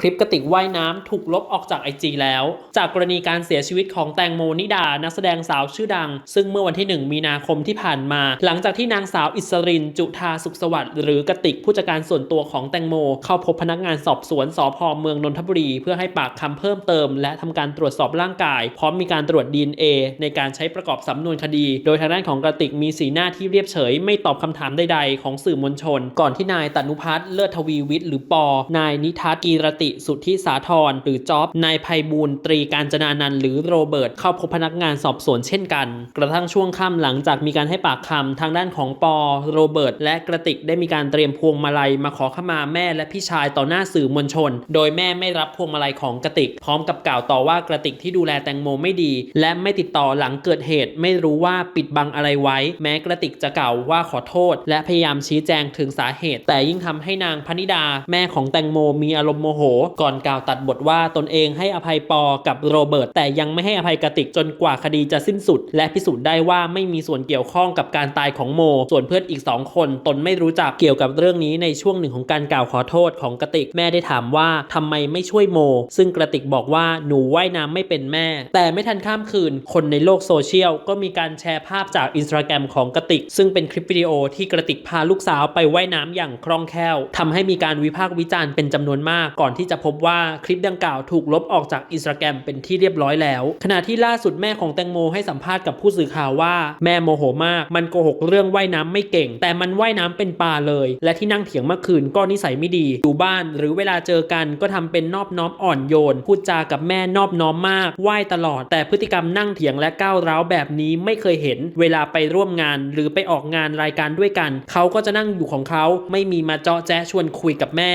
คลิปกระติกว่ายน้ำถูกลบออกจากไอจีแล้ว จากกรณีการเสียชีวิตของแตงโมนิดา นักแสดงสาวชื่อดัง ซึ่งเมื่อวันที่ 1 มีนาคมที่ผ่านมา หลังจากที่นางสาวอิสริน จุธาสุขสวัสดิ์หรือกระติกผู้จัดการส่วนตัวของแตงโม เข้าพบพนักงานสอบสวนสพเมืองนนทบุรี เพื่อให้ปากคำเพิ่มเติม และทำการตรวจสอบร่างกาย พร้อมมีการตรวจ DNA ในการใช้ประกอบสำนวนคดี โดยทางด้านของกระติกมีสีหน้าที่เรียบเฉย ไม่ตอบคำถามใดๆ ของสื่อมวลชน ก่อนที่นายตนุพัฒน์เลิศทวีวิทย์หรือปอนายนิทัศกีรติสุทธิสาธรหรือจ๊อบนายภัยบูลตรีการจนานันหรือโรเบิร์ตเข้าพบพนักงานสอบสวนเช่นกัน กระทั่งช่วงค่ำหลังจากมีการให้ปากคำทางด้านของปอโรเบิร์ตและกระติกได้มีการเตรียมพวงมาลัยมาขอขมาแม่และพี่ชายต่อหน้าสื่อมวลชน โดยแม่ไม่รับพวงมาลัยของกระติก พร้อมกับกล่าวต่อว่ากระติกที่ดูแลแตงโมไม่ดี และไม่ติดต่อหลังเกิดเหตุ ไม่รู้ว่าปิดบังอะไรไว้ แม้กระติกจะกล่าวว่าขอโทษ และพยายามชี้แจงถึงสาเหตุ แต่ยิ่งทำให้นางพนิดา แม่ของแตงโมมีอารมณ์โมโหก่อนกล่าวตัดบทว่าตนเองให้อภัยปอกับโรเบิร์ตแต่ยังไม่ให้อภัยกระติกจนกว่าคดีจะสิ้นสุด และพิสูจน์ได้ว่าไม่มีส่วนเกี่ยวข้องกับการตายของโม ส่วนเพื่อนอีกสองคน ตนไม่รู้จักเกี่ยวกับเรื่องนี้ในช่วงหนึ่งของการกล่าวขอโทษของกระติกแม่ได้ถามว่าทำไมไม่ช่วยโม ซึ่งกระติกบอกว่าหนูว่ายน้ำไม่เป็นแม่ แต่ไม่ทันข้ามคืน คนในโลกโซเชียลก็มีการแชร์ภาพจากอินสตาแกรมของกระติก ซึ่งเป็นคลิปวิดีโอที่กระติกพาลูกสาวไปว่ายน้ำอย่างคล่องแคล่วทำให้มีการวิพากษ์วิจารณ์เป็นจำนวนมากก่อนที่ที่จะพบว่าคลิปดังกล่าวถูกลบออกจากอินสตาแกรมเป็นที่เรียบร้อยแล้ว ขณะที่ล่าสุดแม่ของแตงโมให้สัมภาษณ์กับผู้สื่อข่าวว่า แม่โมโหมาก มันโกหกเรื่องว่ายน้ำไม่เก่ง แต่มันว่ายน้ำเป็นปลาเลย และที่นั่งเถียงเมื่อคืนก็นิสัยไม่ดี อยู่บ้านหรือเวลาเจอกันก็ทำเป็นนอบน้อมอ่อนโยน พูดจากับแม่นอบน้อมมากไหว้ตลอด แต่พฤติกรรมนั่งเถียงและก้าวร้าวแบบนี้ไม่เคยเห็น เวลาไปร่วมงาน หรือไปออกงานรายการด้วยกัน เขาก็จะนั่งอยู่ของเขาไม่มีมาเจาะแจ๊ชวนคุยกับแม่